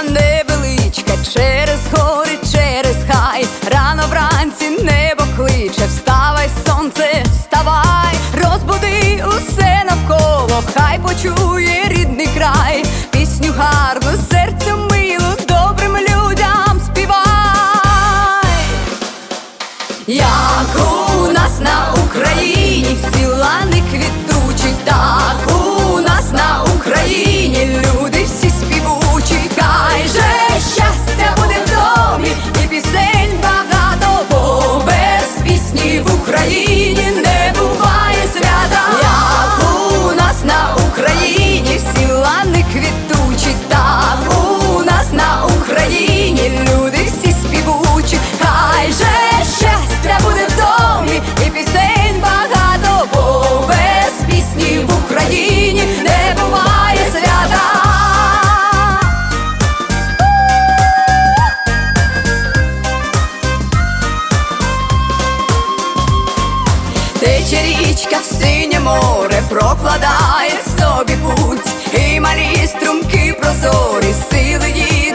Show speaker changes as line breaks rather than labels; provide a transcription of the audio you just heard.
вулиця невеличка, через гори, через хай, рано вранці небо кличе, вставай, сонце, вставай, розбуди усе навколо, хай почує рідний край, пісню гарну, серцю милу, добрим людям співай. Я тече річка в синє море, прокладає собі путь, і малі струмки прозорі, сили її